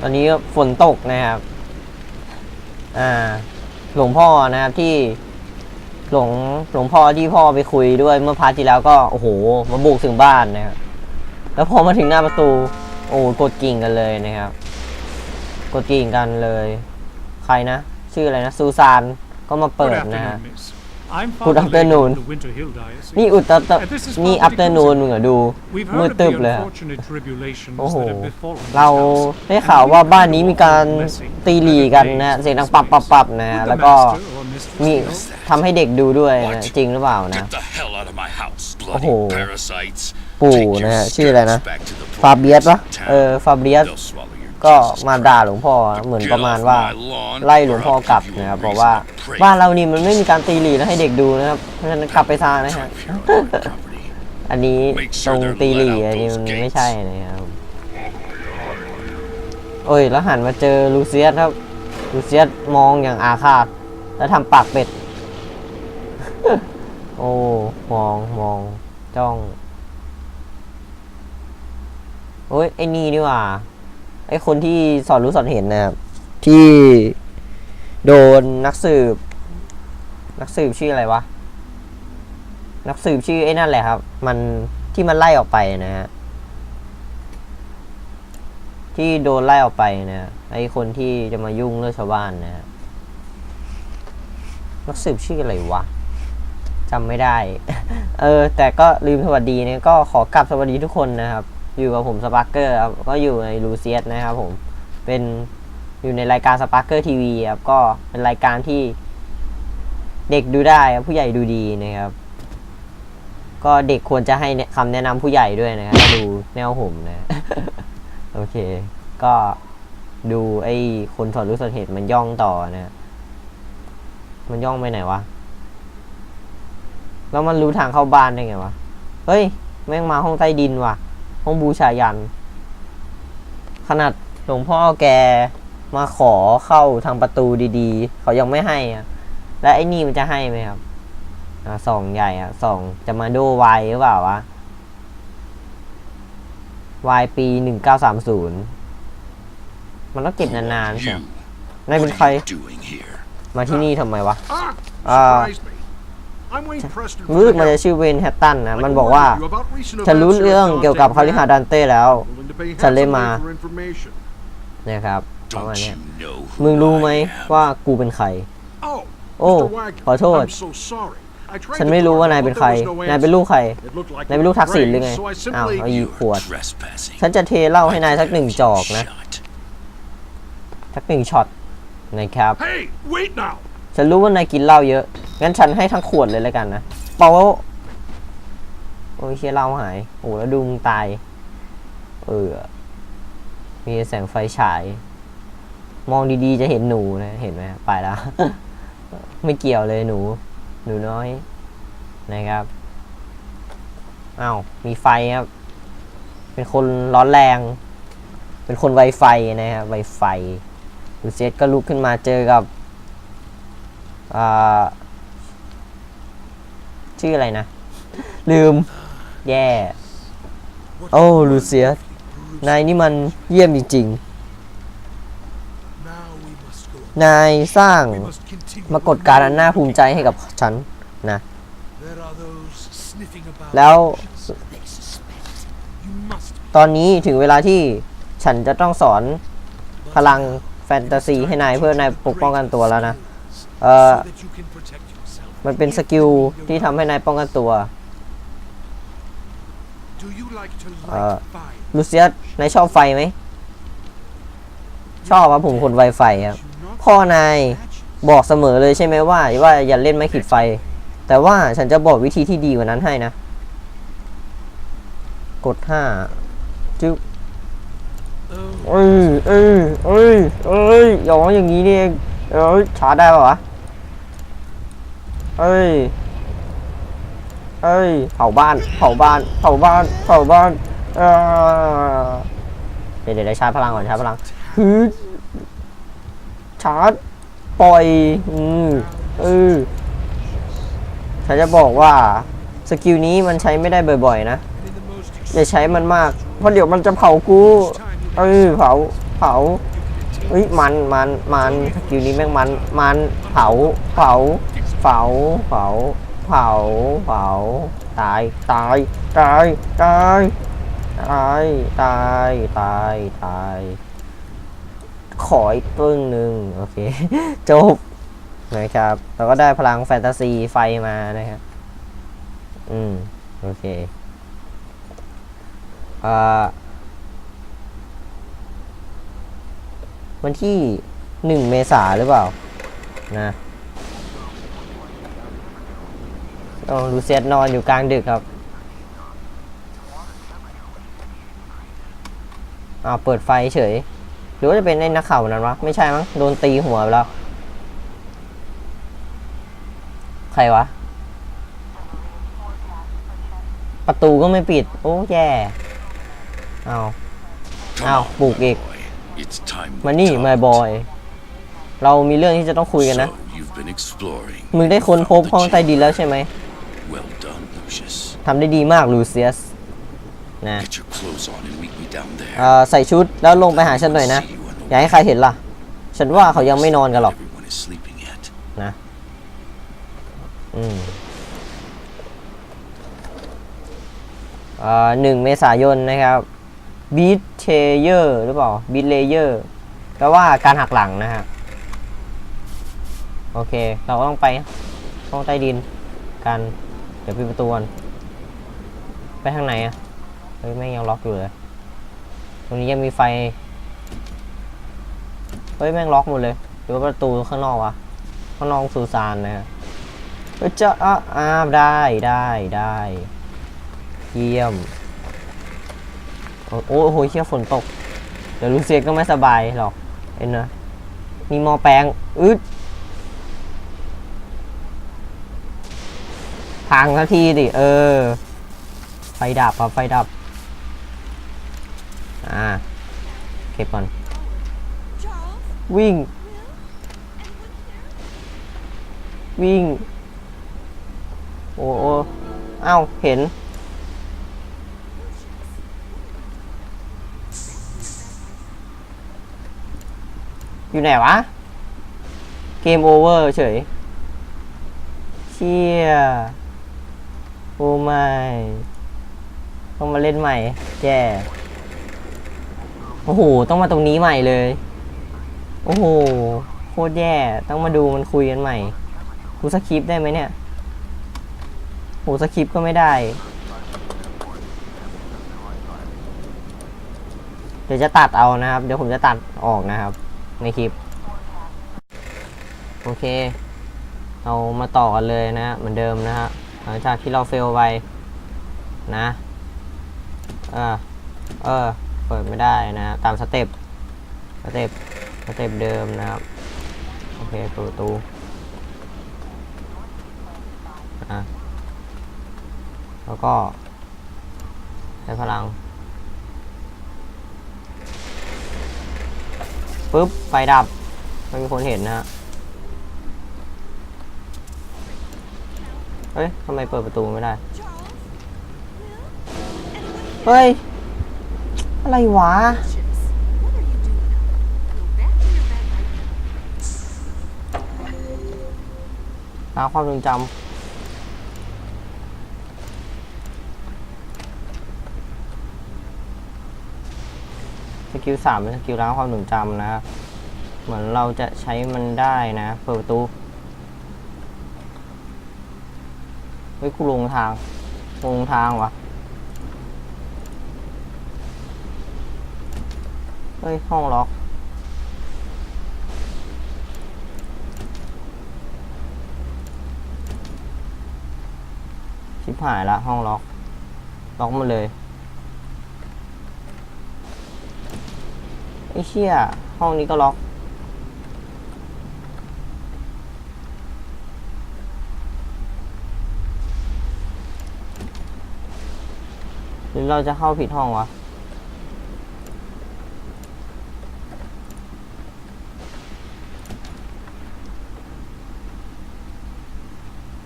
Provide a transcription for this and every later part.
ตอนนี้ฝนตกนะครับ อ่า หลวงพ่อนะครับที่ หลวงหลวงพ่อที่พ่อไปคุยด้วยเมื่อพาร์ทที่แล้วก็โอ้โหมาบุกถึงบ้านนะครับแล้วพอมาถึงหน้าประตู โอ้กดกิ่งกันเลยนะครับ กดกิ่งกันเลย ใครนะ ชื่ออะไรนะซูซานก็มาเปิดนะฮะ afternoon, miss. I'm Good Father Lake afternoon. of the Winter Hill Diocese. นี่อุตตะ And this is นี่ Father อัปเตอร์นูน Dickinson. มึงอะดู We've มืด heard of ตึบ the เลยอะ unfortunate tribulations โอ้โห that have befallen this เรา house. ได้ข่าวว่าบ้านนี้มีการตีหลีกันนะเสียงดังปับปับปับนะ Would the แล้วก็ master or mistress มี know? ทำให้เด็กดูด้วยนะ What? จริงหรือเปล่านะ Get the hell out of my house, Oh. bloody parasites. ปู่ Take your นะฮะชื่ออะไรนะ steps back to the ฟาเบียสปะ province of เออ town. ฟาเบียส They'll swallow your ก็มาด่าหลวงพ่อเหมือนประมาณว่า ไล่หลวงพ่อกลับนะครับบอกว่าบ้านเรานี่มันไม่มีการตีหลีนะให้เด็กดูนะครับเพราะฉะนั้นกลับไปซานะฮะอันนี้ตรงตีหลีอันนี้มันไม่ใช่นะครับโอ้ยแล้วหันมาเจอลูเซียสครับ ลูเซียสมองอย่างอาฆาต แล้วทำปากเป็ด โอ้มองมองจ้องโอ้ยไอ้นี่นี่หว่า ไอ้คนที่สอนรู้สอนเห็นนะครับ ที่โดนนักสืบ นักสืบชื่ออะไรวะ นักสืบชื่อไอ้นั่นแหละครับ มันที่มันไล่ออกไปนะฮะที่โดนไล่ออกไปนะฮะไอ้คนที่จะมายุ่งเรื่องชาวบ้านนะฮะนักสืบชื่ออะไรวะจำไม่ได้ เออ แต่ก็ลืมสวัสดีเนี่ยก็ขอกลับสวัสดีทุกคนนะครับ อยู่กับผมสปาร์เกอร์ครับก็อยู่ในลูเซียสนะครับผมเป็นอยู่ในรายการสปาร์เกอร์ทีวีครับก็เป็นรายการที่เด็กดูได้ครับผู้ใหญ่ดูดีนะครับ ก็เด็กควรจะให้คำแนะนำผู้ใหญ่ด้วยนะครับดูแนวผมนะ โอเค ก็ดูไอ้คนสอนรู้สอนเหตุมันย่องต่อนะมันย่องไปไหนวะแล้วมันรู้ทางเข้าบ้านได้ไงวะ เฮ้ย แม่งมาห้องใต้ดินว่ะ ห้องบูชายัน ขนาดหลวงพ่อแกมาขอเข้าทางประตูดีๆ เขายังไม่ให้อะแล้วไอ้นี่มันจะให้ไหมครับอ่าสองใหญ่อะสองจะมาโดวายหรือเปล่าวะวายปีหนึ่งเก้าสามศูนย์มันต้องเก็บนานๆใช่ไหม You. นายเป็น What ใคร are you doing here? มาที่นี่ทำไมวะ Ah, Ah. รู้สึกมันจะชื่อเวนแฮตตันนะ มันบอกว่า ฉันรู้เรื่องเกี่ยวกับคาริฮาดันเต้แล้ว ฉันเลยมานะครับประมาณ Don't เนี้ย you know มึง who รู้ไหม I am? ว่ากูเป็นใคร Oh, โอ้ Mr. Wagner, ขอโทษ I'm so sorry. I tried ฉัน to ไม่รู้ call ว่า you, นาย but เป็น there ใคร was no นายเป็นลูก answer. ใคร It looked like นายเป็นลูกทักษิณหรือไง so I อ้าว simply เอาอีกขวด Trespassing. ฉันจะเทเหล้าให้นายสักหนึ่งจอกนะ Shot. สักหนึ่งช็อตนะครับ Hey, wait now. ฉันรู้ว่านายกินเหล้าเยอะ งั้นฉันให้ทั้งขวดเลยแล้วกันนะเปล่าโอ้ยเชี่ยเหล้าหาย โอ้แล้วดูมึงตาย เออ มีแสงไฟฉาย มองดีๆจะเห็นหนูนะ เห็นไหมไปแล้ว ไม่เกี่ยวเลยหนู หนูน้อย นะครับอ้าว มีไฟครับ เป็นคนร้อนแรง เป็นคนไวไฟนะครับ ไวไฟลูเซียสก็ลุกขึ้นมาเจอกับ ชื่ออะไรนะ ลืม แย่ โอ้ลูเซียสนายนี่มันเยี่ยมจริงๆนายสร้างมากฎการอันน่าภูมิใจให้กับฉันนะ แล้ว ตอนนี้ถึงเวลาที่ฉันจะต้องสอนพลังแฟนตาซีให้นายเพื่อนายปกป้องกันตัวแล้วนะ เอ่อ so that you can protect yourself. มันเป็นสกิลที่ทำให้นายป้องกันตัว Do you like to Uh, light fire? ลูเซียสนายชอบไฟไหม ชอบครับผมคนไวไฟครับ Do not พ่อนาย imagine. บอกเสมอเลยใช่ไหมว่า ว่าอย่าเล่นไม้ขีดไฟ แต่ว่าฉันจะบอกวิธีที่ดีกว่านั้นให้นะ กดห้าจึ๊บ Oh, เอ้ยเอ้ยเอ้ยเอ้ยอย่าว่าอย่างนี้นี่เองเอ้ยชาร์จได้ป่าวะ เอ้ย เอ้ย เผาบ้าน เผาบ้าน เผาบ้าน เผาบ้านเออเดี๋ยวเดี๋ยวเดี๋ยวชาร์จพลังก่อนชาร์จพลังฮึชาร์จปล่อย อืมเออฉันจะบอกว่าสกิลนี้มันใช้ไม่ได้บ่อยๆ นะ อย่าใช้มันมาก เพราะเดี๋ยวมันจะเผากู เอ้ยเผา เผาเฮ้ยมันมันมันสกิลนี้แม่งมัน มัน เผา เผา เผาเผาเผาเผาตายตายตายตายตายตายตายตายขออีกปึ้งหนึ่งโอเค จบนะครับเราก็ได้พลังแฟนตาซีไฟมานะครับ อืม โอเคอ่าวันที่หนึ่งเมษาหรือเปล่า นะ โอ้ลูเซียสนอนอยู่กลางดึกครับอ้าวเปิดไฟเฉย หรือว่าจะเป็นไอ้นักข่าวนั้นวะ ไม่ใช่มั้ง โดนตีหัวไปแล้ว ใครวะ ประตูก็ไม่ปิด โอ้ แย่เอา Come Ow, on, buộc my kìa. boy. It's time มา we นี่ talk. มาบอย เรามีเรื่องที่จะต้องคุยกันนะ So, you've been exploring. มึงได้ค้นพบ Found the ห้องใต้ดิน chamber. แล้วใช่ไหม Well done, Lucius. ทำได้ดีมากลูเซียสนะ Get your clothes on and meet me down there. เอ่อใส่ชุดแล้วลงไปหาฉันหน่อยนะ See you on the อย่าให้ใครเห็นล่ะ ฉันว่าเขายังไม่นอนกันหรอก Everyone is sleeping yet. อืมเอ่อหนึ่งเมษายนนะครับบีทเทเยอร์หรือเปล่าบีทเลเยอร์แปลว่าการหักหลังนะครับโอเค เราก็ต้องไปห้องใต้ดินกันเดี๋ยวปิดประตูก่อนไปทางไหนอะเฮ้ยแม่งยังล็อกอยู่เลยตรงนี้ยังมีไฟ เฮ้ยแม่งล็อกหมดเลยหรือว่าประตูข้างนอกวะข้างนอกสุสานนะฮะเฮ้ยจะอะอ่าได้ได้ได้เยี่ยม โอ้โหเชี่ยฝนตก เดี๋ยวลูเซียก็ไม่สบายหรอก เอ็นนะ มีมอแปลง อึด ทางสักทีดิ เออ ไฟดับครับไฟดับ อ่า เก็บก่อน วิ่ง วิ่ง โอ้โอ้เอ้า เห็น อยู่ไหนวะ เกมโอเวอร์เฉย เชี่ย โอ้ไม่ต้องมาเล่นใหม่ แย่โอ้โห ต้องมาตรงนี้ใหม่เลย โอ้โห โคตรแย่ ต้องมาดูมันคุยกันใหม่ กูสคริปได้ไหมเนี่ย โหสคริปก็ไม่ได้ เดี๋ยวจะตัดเอานะครับ เดี๋ยวผมจะตัดออกนะครับ ในคลิป โอเคเรามาต่อกันเลยนะฮะเหมือนเดิมนะฮะ หลังจากที่เราเฟลไปนะ เออ เออ เปิดไม่ได้นะ ตามสเต็ป สเต็ป สเต็ปเดิมนะครับ โอเคเปิดประตูอะแล้วก็ใช้พลังปุ๊บไฟดับ ไม่มีคนเห็นนะฮะ เฮ้ยทำไมเปิดประตูไม่ได้ Charles, Will, and Winter. เฮ้ย อะไรวะ Lucius, what are you doing up? Go back to your bed right now. ตามความทรงจำสกิลสามเป็นสกิลล้างความทรงจำนะครับ เหมือนเราจะใช้มันได้นะ เปิดประตู เฮ้ยกูลงทางลงทางวะเฮ้ย ห้องล็อกชิบหายละห้องล็อก ล็อกมาเลยไอ้เชี่ยห้องนี้ก็ล็อก รือเราจะเข้าผิดห้องวะ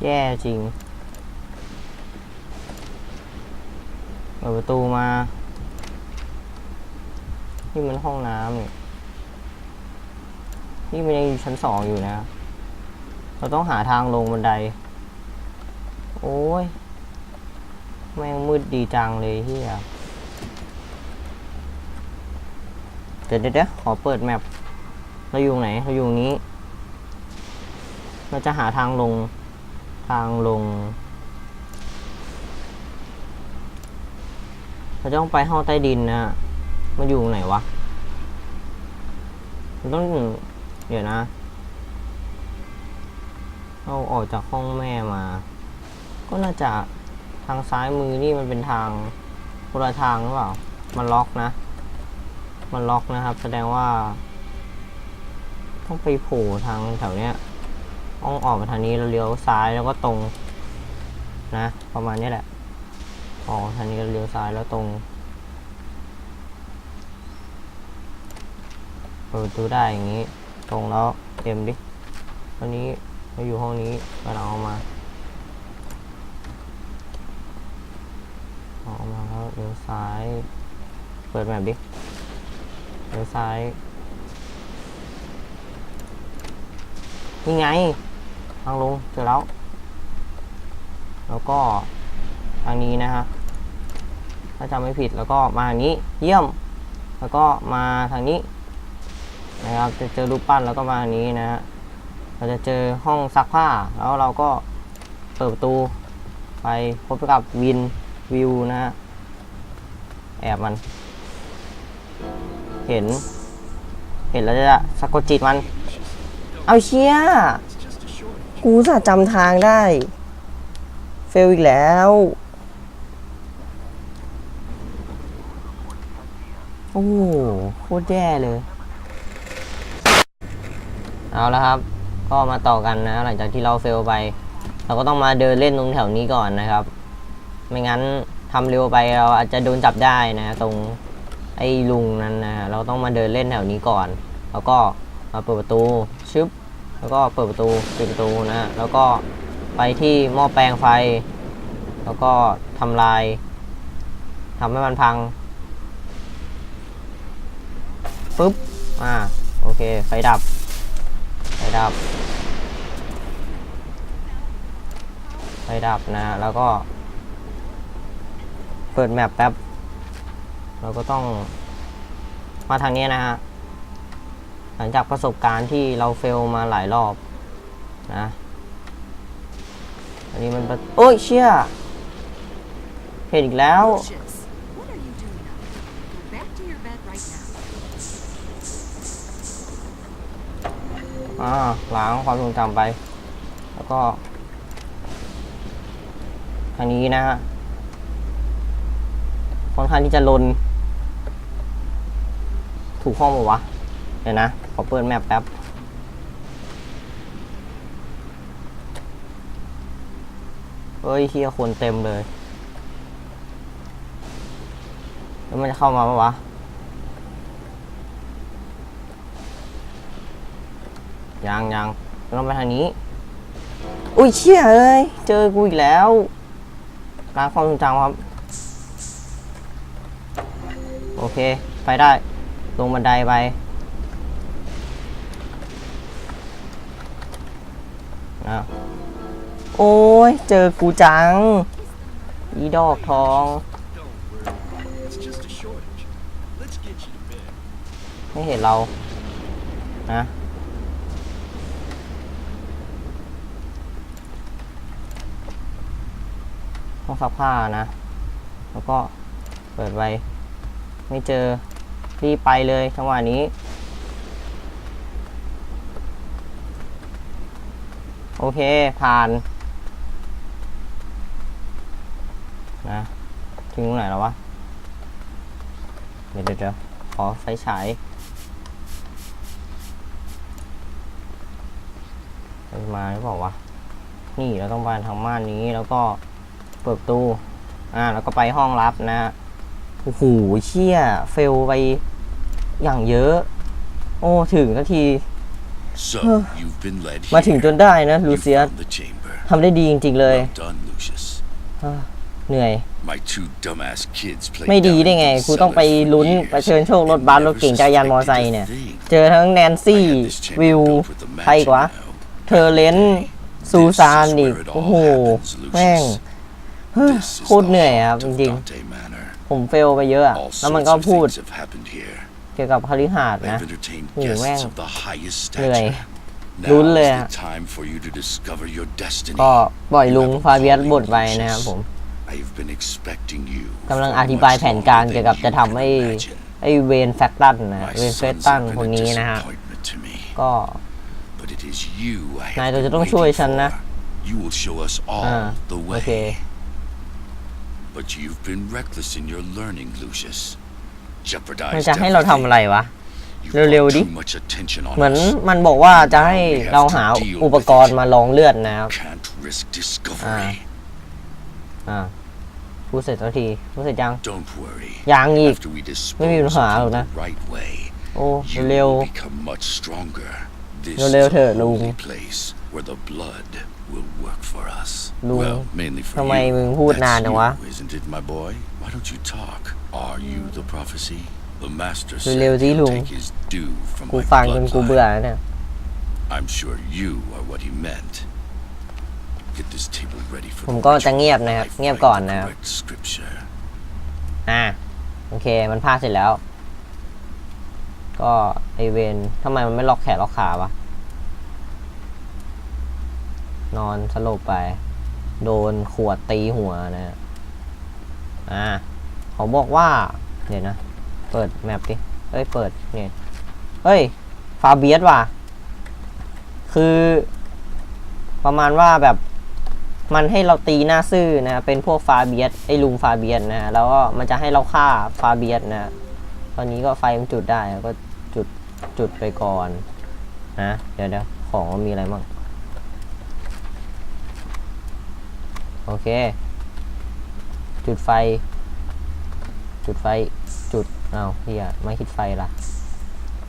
แย่จริง เปิดประตูมา นี่มันห้องน้ำนี่นี่มันยังอยู่ชั้นสองอยู่นะ เราต้องหาทางลงบันได โอ้ย แม่งมืดดีจังเลยเฮียเดี๋ยวเดี๋ยวเดี๋ยวขอเปิดแมปเราอยู่ไหน เราอยู่นี้ เราจะหาทางลง ทางลง เราจะต้องไปห้องใต้ดินนะมันอยู่ไหนวะ มันต้อง เดี๋ยวนะเราออกจากห้องแม่มา ก็น่าจะ ทางซ้ายมือนี่มันเป็นทางคนละทางหรือเปล่า มันล็อกนะ มันล็อกนะครับ แสดงว่า ต้องไปโผล่ทางแถวเนี้ยต้องออกมาทางนี้แล้วเลี้ยวซ้ายแล้วก็ตรง นะ ประมาณนี้แหละออกทางนี้แล้วเลี้ยวซ้ายแล้วตรงเปิดประตูได้อย่างนี้ ตรงแล้วเต็มดิตอนนี้เราอยู่ห้องนี้กำลังเอามา เอามาแล้วเลี้ยวซ้าย เปิดแบบดิเลี้ยวซ้าย นี่ไง ทางลงเจอแล้ว แล้วก็ทางนี้นะฮะ ถ้าจำไม่ผิดแล้วก็มาทางนี้เยี่ยม แล้วก็มาทางนี้นะครับ จะเจอรูปปั้นแล้วก็มาทางนี้นะฮะ เราจะเจอห้องซักผ้า แล้วเราก็เปิดประตูไปพบกับวิน วิวนะฮะ แอบมัน เห็น เห็นแล้วจะสะกดจิตมัน เอาเชี่ย กูสะจำทางได้ เฟลอีกแล้ว โอ้โหโคตรแย่เลย เอาแล้วครับ ก็มาต่อกันนะ หลังจากที่เราเฟลไป เราก็ต้องมาเดินเล่นตรงแถวนี้ก่อนนะครับ ไม่งั้นทำเร็วไปเราอาจจะโดนจับได้นะ ตรงไอ้ลุงนั้นนะเราต้องมาเดินเล่นแถวนี้ก่อน แล้วก็มาเปิดประตูชึบแล้วก็เปิดประตูปิดประตูนะแล้วก็ไปที่หม้อแปลงไฟ แล้วก็ทำลายทำให้มันพังปุ๊บอ่าโอเค ไฟดับ ไฟดับ ไฟดับนะ แล้วก็ เปิดแมปแป๊บ เราก็ต้อง มาทางนี้นะฮะ หลังจากประสบการณ์ที่เราเฟลมาหลายรอบนะ อันนี้มันโอ้ยเชี่ยเห็นอีกแล้ว อ่าล้างความทรงจำไป แล้วก็ทางนี้นะฮะ ค่อนข้างที่จะลน ถูกห้องปะวะ เดี๋ยวนะ ขอเปิดแมปแป๊บ เฮ้ยเฮียคนเต็มเลย แล้วมันจะเข้ามาปะวะยังยังต้องไปทางนี้ อุ้ยเชี่ยเอ้ยเจอกูอีกแล้วล้างความทรงจำครับ โอ เค ไปได้ ลงบันไดไปนะโอ้ย เจอกูจัง อีดอกทอง ไม่เห็นเรา นะห้องซักผ้านะ แล้วก็เปิดไว้ ไม่เจอรีบไปเลยจังหวะนี้ โอเค ผ่านนะถึงตรงไหนแล้ววะ เดี๋ยวเดี๋ยวเขอไฟฉายมาหรือเปล่าวะ นี่เราต้องไปทางม่านนี้แล้วก็เปิดตู้ อ่า แล้วก็ไปห้องรับนะ โอ้โหเชี่ยเฟลไปอย่างเยอะ โอ้ ถึงสักที So, you've been led มาถึง here. จนได้นะลู You เซียส found the chamber. ทำได้ดีจริง ๆ เลย Well done, Lucius. อ่าเหนื่อย My two dumbass kids played ไม่ดีได้ไง down in กูต้องไป cellars for ลุ้น years. ไปเชิญโชครถบัสรถเก่งจักรยานมอไซค์เนี่ยเจอทั้งแนน I ซี่ had this chamber วิว built with the ใครอีกวะ mansion now. เธอเลนซูซานอีกโอ้โหแม่ง This is โคตร the เหนื่อยครับ heart จ of ริง Dante Manor. ๆ ผมเฟลไปเยอะอะ All แล้วมัน sorts ก็ of พูด things have happened here. เกี่ยวกับคฤหาสน์ I นะ have entertained Oh, guests man. of the highest เหนื่อย stature. ลุ้น Now เลย is อะ the time for you to discover your destiny. ก็ปล่อยลุงฟาเบียสบทไปนะครับผม I have been expecting you กำลัง for อธิบาย much แผนการ longer เกี่ยว than กับจะ you ทำ can ให้ imagine. ไอเวนแฟกตันนะ My เวนเฟก sons ตัน have คน been a นี้นะฮะ disappointment to me. ก็ But it is you I นาย have ตัวจะ been ต้องช่วย waiting ฉันนะ for. You will show us อ่า all the โอเค way. But you've been reckless in your learning, Lucius. มัน Jeopardized จะให้เราทำอะไร everything. วะ You เร็ว brought ๆดิ too much attention on เหมือน us. มันบอกว่าจะให้เราหาอุปกรณ์มาลองเลือดนะครับ Can't risk discovery. อ่า พูดเสร็จแล้วทีพูดเสร็จยัง Don't worry. ยังอีก After we ไม่มีปัญ dispose หา of หร you อกนะ the right way, โอ้ you เร็ว will become much stronger. This เร็ว is ๆเถอะ a ลุง holy place where the blood will work for us. ลุง Well, mainly for ทำไม you. มึงพูด That's นานจังวะ you, isn't it, my boy? Why don't you talk? Are you the prophecy? The master เร็ว said ๆสิ he'll ลุง take his due from กู my ฟังจนกูเบื่อ bloodline. แล้วเนี่ย I'm sure you are what he meant. Get this table ready for ผม the ก็ ritual. จะเงียบนะครับ I เงียบ find ก่อน the นะครับ correct scripture. อ่าโอเคมันพาเสร็จแล้ว ก็ไอเวนทำไมมันไม่ล็อกแขนล็อกขาวะ นอนสลบไป โดนขวดตีหัวนะฮะอ่าเขาบอกว่า เดี๋ยวนะ เปิดแมปดิ เอ้ย เปิดเนี่ยเฮ้ย ฟาเบียสว่ะ คือ ประมาณว่าแบบมันให้เราตีหน้าซื่อนะ เป็นพวกฟาเบียสไอ้ลุงฟาเบียสนะ แล้วก็มันจะให้เราฆ่าฟาเบียสนะ ตอนนี้ก็ไฟมันจุดได้ก็จุดจุดไปก่อน นะ เดี๋ยวเดี๋ยวของมันมีอะไรบ้าง โอเค จุดไฟ จุดไฟ จุด เอา้าเฮียไม่คิดไฟละ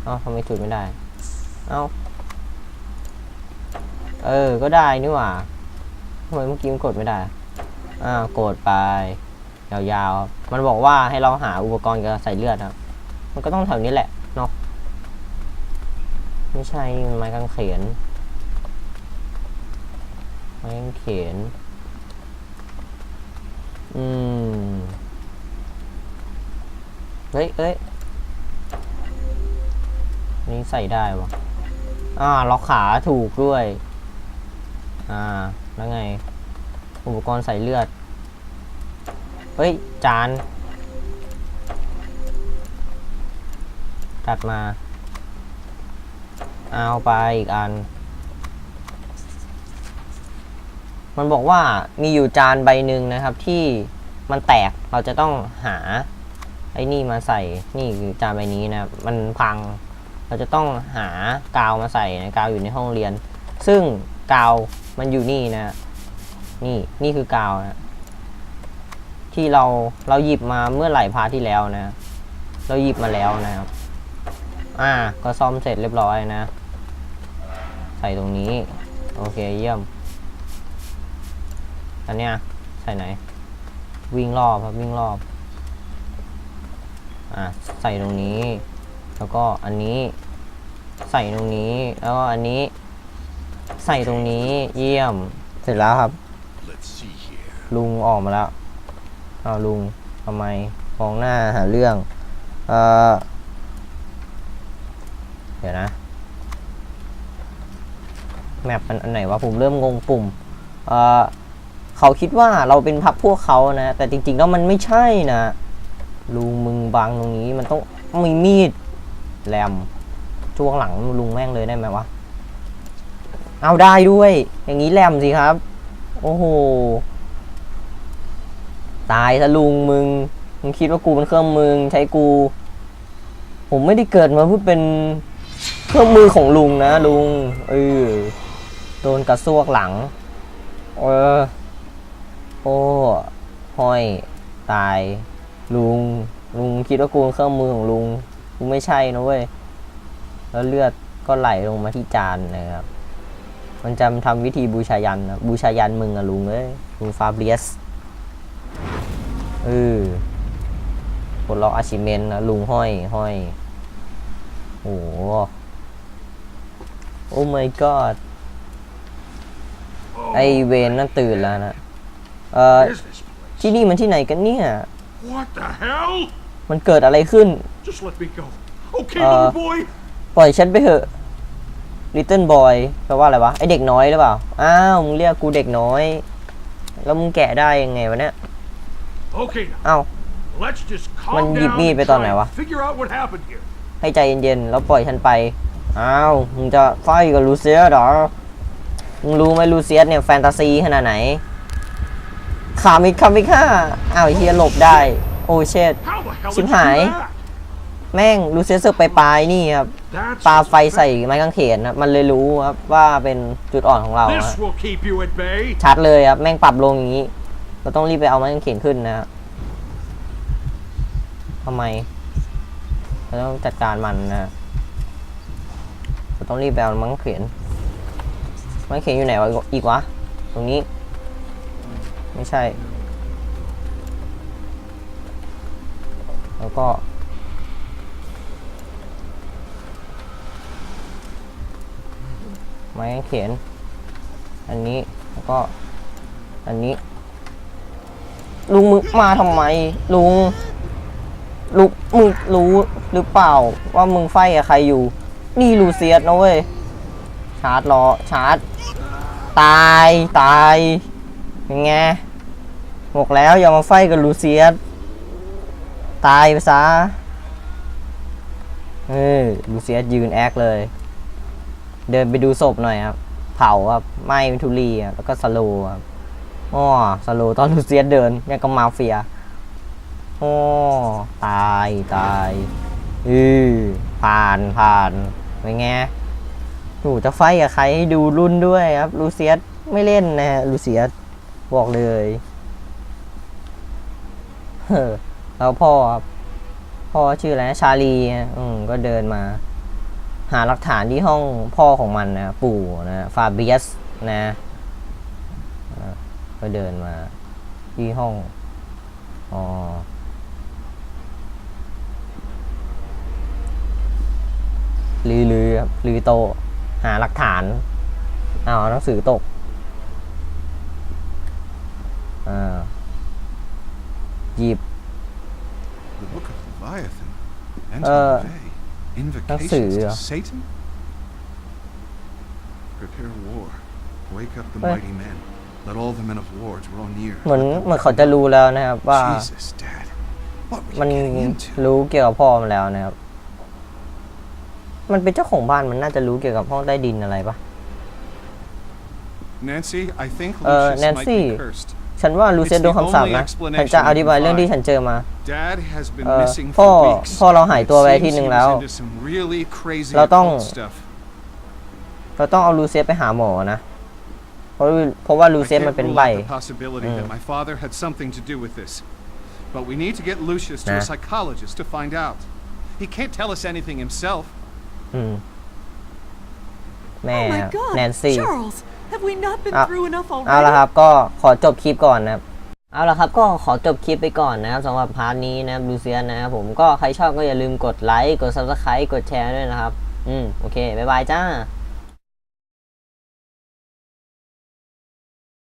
เอาทำไมจุดไม่ได้ เอ้าเออ ก็ได้นี่หว่าทำไมเมื่อกี้มันกดไม่ได้ อ่ากดไป ยาวๆ มันบอกว่าให้เราหาอุปกรณ์กับใส่เลือดครับ มันก็ต้องแถวนี้แหละเนาะ ไม่ใช่ไม้กางเขนไม้กางเขน อืม เฮ้ยเอ้ยนี่ใส่ได้วะอ่า ล็อกขาถูกด้วย อ่า แล้วไง อุปกรณ์ใส่เลือด เฮ้ย จาน ตัดมา เอาไปอีกอัน มันบอกว่ามีอยู่จานใบหนึ่งนะครับที่มันแตกเราจะต้องหาไอ้นี่มาใส่นี่คือจานใบนี้นะมันพัง เราจะต้องหากาวมาใส่นะกาวอยู่ในห้องเรียน ซึ่งกาวมันอยู่นี่นะ นี่นี่คือกาวนะที่เราเราหยิบมาเมื่อไหร่พาที่แล้วนะ เราหยิบมาแล้วนะครับ อ่า ก็ซ่อมเสร็จเรียบร้อยนะ ใส่ตรงนี้ โอเคเยี่ยม อันเนี้ยใส่ไหน วิ่งรอบครับวิ่งรอบอ่าใส่ตรงนี้ แล้วก็อันนี้ใส่ตรงนี้ แล้วก็อันนี้ ใส่ตรงนี้เยี่ยมเสร็จแล้วครับ Let's see here. ลุงออกมาแล้วเอาวลุงทำไมมองหน้าหาเรื่อง เออเดี๋ยวนะแมปมันอันไหนวะผมเริ่มงงปุ่ม เออ เขาคิดว่าเราเป็นพักพวกเขานะ แต่จริงๆแล้วมันไม่ใช่นะ ลุงมึงบังตรงนี้มันต้องมีมีดแหลมจ้วงหลังลุงแม่งเลยได้ไหมวะ เอาได้ด้วย อย่างนี้แหลมสิครับ โอ้โห ตายซะลุงมึง มึงคิดว่ากูเป็นเครื่องมือใช้กู ผมไม่ได้เกิดมาเพื่อเป็นเครื่องมือของลุงนะลุง เออ โดนกระซวกหลัง เออ โอ้ห้อย ตาย ลุง ลุงคิดว่ากูเครื่องมือของลุง กูไม่ใช่นะเว้ย แล้วเลือดก็ไหลลงมาที่จานนะครับ มันจะทำวิธีบูชายันนะบูชายันมึงอะลุงเอ้ย ลุงฟาเบียสเออปลดล็อกอาชิเมนนะลุงห้อยห้อยโอ้โหโอ้ my god ไอเวนนั่นตื่นแล้วนะ เอ่อ What is this place? ที่นี่มันที่ไหนกันเนี่ย What the hell? มันเกิดอะไรขึ้น Just let me go. Okay, Uh, little boy. ปล่อยฉันไปเถอะ little boy แปลว่าอะไรวะ ไอเด็กน้อยหรือเปล่า อ้าว มึงเรียกกูเด็กน้อย แล้วมึงแกะได้ยังไงวะเนี่ย Okay, now อ้าว let's just มัน calm หยิบ down มีด and ไปตอน try ไหน and วะ figure out what happened here. ให้ใจเย็นๆ แล้วปล่อยฉันไป อ้าว มึงจะไฟกับลูเซียสเหรอ มึงรู้ไหมลูเซียสเนี่ยแฟนตาซีขนาดไหน ขามิคามิค่าอ้าวไอ้เฮียหลบได้ โอ้เชด How the hell Xin did you do hại. that? แม่งลูเซียสเสือกไปปลายนี่ครับ That's ปา what's ไฟใส่ไม้กางเขนนะมันเลยรู้ครับว่าเป็นจุดอ่อนของเรา This ฮะ will keep you at bay. ชัดเลยครับ แม่งปรับลงอย่างนี้ เราต้องรีบไปเอาไม้กางเขนขึ้นนะครับทำไมเราต้องจัดการมันนะฮะเราต้องรีบไปเอาไม้กางเขนไม้กางเขนอยู่ไหนวะอีกวะ ตรงนี้ ไม่ใช่ แล้วก็ ไม้กางเขนอันนี้ แล้วก็ อันนี้ ลุงมึงมาทำไม ลุงลุงมึงรู้หรือเปล่า ว่ามึงไฟกับใครอยู่ นี่ลูเซียสนะเว้ย ชาร์จรอชาร์จ ตาย ตาย ยังไงบอกแล้วอย่ามาไฟกับลูเซียสตายไปซะเออลูเซียสยืนแอคเลย เดินไปดูศพหน่อยครับ เผาครับไหม้เป็นทุลีอะแล้วก็สโลครับอ๋อสโลตอนลูเซียสเดินยังกับมาเฟียอ๋อตายตายอือผ่านผ่านเป็นไงหนูจะไฟกับใครให้ดูรุ่นด้วยครับ ลูเซียสไม่เล่นนะฮะลูเซียส บอกเลยเฮ้อแล้วพ่อครับพ่อชื่ออะไรชาลีอืมก็เดินมา หาหลักฐานที่ห้องพ่อของมันนะปู่นะฟาเบียสนะก็เดินมาที่ห้องอ๋อลือลือครับลือโต หาหลักฐานอ้าวหนังสือตก อ่าหยิบ The Book of Leviathan. Uh, Enter Bay. หนัง Invocations สือ to เหรอ Satan? Prepare war. Wake up the Well- mighty men. Let all the men of war draw near. เหมือนเหมือนเขาจะรู้แล้วนะครับว่า Jesus, Dad. What were มัน you getting into? รู้เกี่ยวกับพ่อมันแล้วนะครับ มันเป็นเจ้าของบ้านมันน่าจะรู้เกี่ยวกับห้องใต้ดินอะไรปะ Nancy, I think Uh, Lucius might Nancy. be cursed. ฉันว่าลูเซียส It's โด the นคำสาป only นะ explanation ฉันจะอธิบาย we can เรื่องที่ find. ฉันเจอมา Dad has been Uh, missing พ่อ for weeks. พ่อเราหายตัวไป It ที่หนึ่ง seems แล้ว he was into some really crazy เราต้อง occult stuff. เราต้องเอาลูเซียสไปหาหมอนะ เพราะเพราะว่าลู I เซียส can't มันเป็น rule ใบ out the possibility Mm. that my father had something to do with this. But we need to get Lucius to Nah. a psychologist to find out. He can't tell us anything himself. อืมแม่ Oh my แนน God, ซี่ Charles, have we not been Ah, through enough เอาละ already? ครับก็ขอจบคลิปก่อนนะครับ เอาละครับก็ขอจบคลิปไปก่อนนะครับสำหรับพาร์ทนี้นะครับลูเซียนนะครับผมก็ใครชอบก็อย่าลืมกดไลค์กด subscribe กดแชร์ด้วยนะครับ อืมโอเค บ๊ายบายจ้า